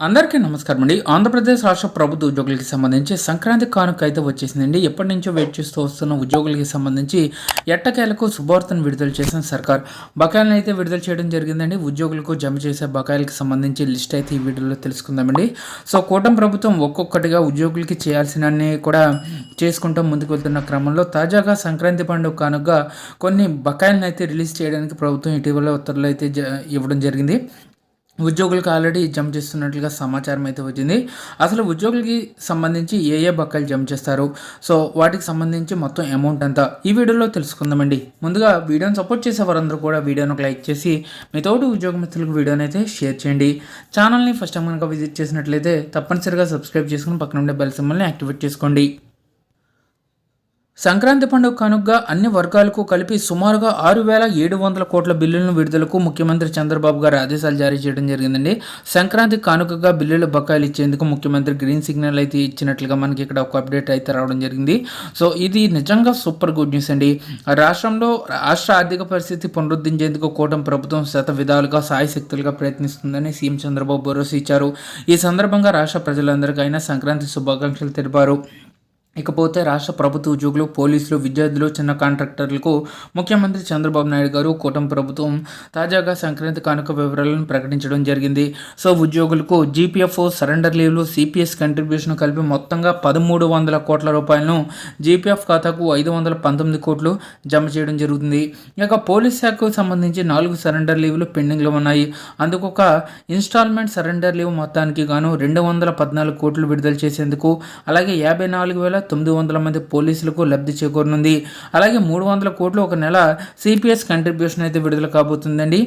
అందరికీ నమస్కారం అండి. ఆంధ్రప్రదేశ్ రాష్ట్ర ప్రభుత్వ ఉద్యోగులకి సంబంధించి సంక్రాంతి కానుక అయితే వచ్చేసిందండి. ఎప్పటి నుంచో వెయిట్ చేస్తూ వస్తున్న ఉద్యోగులకి సంబంధించి ఎట్టకేలకు శుభార్తను విడుదల చేసిన సర్కార్. బకాయిలను అయితే విడుదల చేయడం జరిగిందండి. ఉద్యోగులకు జమ చేసే బకాయిలకు సంబంధించి లిస్ట్ అయితే ఈ వీడియోలో తెలుసుకుందామండి. సో కూటమి ప్రభుత్వం ఒక్కొక్కటిగా ఉద్యోగులకి చేయాల్సినన్ని కూడా చేసుకుంటూ ముందుకు వెళ్తున్న క్రమంలో తాజాగా సంక్రాంతి పండుగ కానుక కొన్ని బకాయిలను అయితే రిలీజ్ చేయడానికి ప్రభుత్వం ఇటీవల ఉత్తర్వులు అయితే ఇవ్వడం జరిగింది. ఉద్యోగులకు ఆల్రెడీ జమ చేస్తున్నట్లుగా సమాచారం అయితే వచ్చింది. అసలు ఉద్యోగులకి సంబంధించి ఏ ఏ బకాయిలు జమ చేస్తారు? సో వాటికి సంబంధించి మొత్తం అమౌంట్ అంతా ఈ వీడియోలో తెలుసుకుందామండి. ముందుగా వీడియోని సపోర్ట్ చేసే వారందరూ కూడా వీడియోను లైక్ చేసి మీతోటి ఉద్యోగ మిత్రులకు వీడియోని అయితే షేర్ చేయండి. ఛానల్ని ఫస్ట్ టైం కనుక విజిట్ చేసినట్లయితే తప్పనిసరిగా సబ్స్క్రైబ్ చేసుకుని పక్కన ఉండే బెల్ సింబల్ని యాక్టివేట్ చేసుకోండి. సంక్రాంతి పండుగ కానుకగా అన్ని వర్గాలకు కలిపి సుమారుగా ఆరు వేల ఏడు వందల కోట్ల బిల్లులను విడుదలకు ముఖ్యమంత్రి చంద్రబాబు గారు ఆదేశాలు జారీ చేయడం జరిగిందండి. సంక్రాంతి కానుకగా బిల్లుల బకాయిలు ఇచ్చేందుకు ముఖ్యమంత్రి గ్రీన్ సిగ్నల్ అయితే ఇచ్చినట్లుగా మనకి ఇక్కడ ఒక అప్డేట్ అయితే రావడం జరిగింది. సో ఇది నిజంగా సూపర్ గుడ్ న్యూస్ అండి. రాష్ట్రంలో రాష్ట్ర ఆర్థిక పరిస్థితి పునరుద్ధరించేందుకు కూటమి ప్రభుత్వం శత విధాలుగా సాయశక్తులుగా ప్రయత్నిస్తుందని సీఎం చంద్రబాబు భరోసా ఇచ్చారు. ఈ సందర్భంగా రాష్ట్ర ప్రజలందరికైనా సంక్రాంతి శుభాకాంక్షలు తెలిపారు. ఇకపోతే రాష్ట్ర ప్రభుత్వ ఉద్యోగులు పోలీసులు విద్యార్థులు చిన్న కాంట్రాక్టర్లకు ముఖ్యమంత్రి చంద్రబాబు నాయుడు గారు కూటమి ప్రభుత్వం తాజాగా సంక్రాంతి కానుక వివరాలను ప్రకటించడం జరిగింది. సో ఉద్యోగులకు జీపీఎఫ్ సరెండర్ లీవ్లు సిపిఎస్ కంట్రిబ్యూషన్ కలిపి మొత్తంగా పదమూడు వందల కోట్ల రూపాయలను జీపీఎఫ్ ఖాతాకు ఐదు వందల పంతొమ్మిది కోట్లు జమ చేయడం జరుగుతుంది. ఇక పోలీస్ శాఖకు సంబంధించి నాలుగు సరెండర్ లీవ్లు పెండింగ్లో ఉన్నాయి. అందుకు ఒక ఇన్స్టాల్మెంట్ సరెండర్ లీవ్ మొత్తానికి గాను రెండు వందల పద్నాలుగు కోట్లు విడుదల చేసేందుకు అలాగే యాభై నాలుగు వేల తొమ్మిది వందల మంది పోలీసులకు లబ్ధి చేకూరనుంది. అలాగే మూడు వందల కోట్లు ఒక నెల సిపిఎస్ కంట్రిబ్యూషన్ అయితే విడుదల కాబోతుందండి.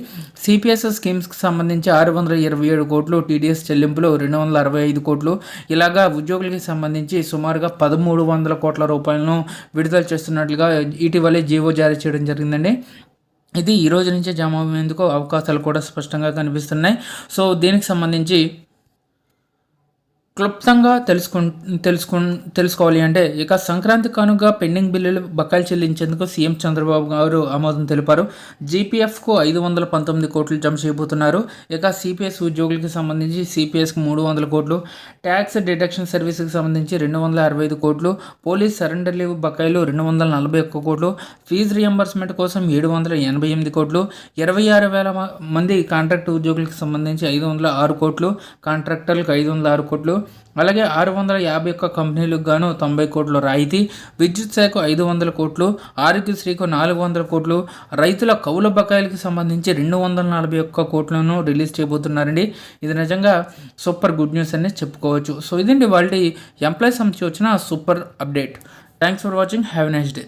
సిపిఎస్ స్కీమ్స్కి సంబంధించి ఆరు వందల ఇరవై ఏడు కోట్లు టీడీఎస్ చెల్లింపులు రెండు వందల అరవై ఐదు కోట్లు. ఇలాగా ఉద్యోగులకి సంబంధించి సుమారుగా పదమూడు వందల కోట్ల రూపాయలను విడుదల చేస్తున్నట్లుగా ఇటీవలే జీవో జారీ చేయడం జరిగిందండి. ఇది ఈ రోజు నుంచే జమ అయ్యేందుకు అవకాశాలు కూడా స్పష్టంగా కనిపిస్తున్నాయి. సో దీనికి సంబంధించి క్లుప్తంగా తెలుసుకు తెలుసుకు తెలుసుకోవాలి అంటే ఇక సంక్రాంతి కనుక పెండింగ్ బిల్లులు బకాయిలు చెల్లించేందుకు సీఎం చంద్రబాబు గారు ఆమోదం తెలిపారు. జీపీఎఫ్కు ఐదు వందల పంతొమ్మిది కోట్లు జమ చేయబోతున్నారు. ఇక సిపిఎస్ ఉద్యోగులకు సంబంధించి సిపిఎస్కి మూడు వందల కోట్లు ట్యాక్స్ డిడక్షన్ సర్వీస్కి సంబంధించి రెండు వందల అరవై ఐదు కోట్లు పోలీస్ సరెండర్ లీవ్ బకాయిలు రెండు వందల నలభై ఒక్క కోట్లు ఫీజు రియంబర్స్మెంట్ కోసం ఏడు వందల ఎనభై ఎనిమిది కోట్లు ఇరవై ఆరు వేల మంది కాంట్రాక్ట్ ఉద్యోగులకు సంబంధించి ఐదు వందల ఆరు కోట్లు కాంట్రాక్టర్లకు ఐదు వందల ఆరు కోట్లు అలాగే ఆరు వందల యాభై ఒక్క కంపెనీలకు గాను తొంభై కోట్ల రాయితీ విద్యుత్ శాఖ ఐదు వందల కోట్లు ఆరోగ్యశ్రీకు నాలుగు వందల కోట్లు రైతుల కౌల బకాయిలకు సంబంధించి రెండు వందల నలభై ఒక్క కోట్లను రిలీజ్ చేయబోతున్నారండి. ఇది నిజంగా సూపర్ గుడ్ న్యూస్ అని చెప్పుకోవచ్చు. సో ఇదండి వాళ్ళ ఎంప్లాయీస్ సంబంధించి వచ్చిన super update. Thanks for watching. Have next day.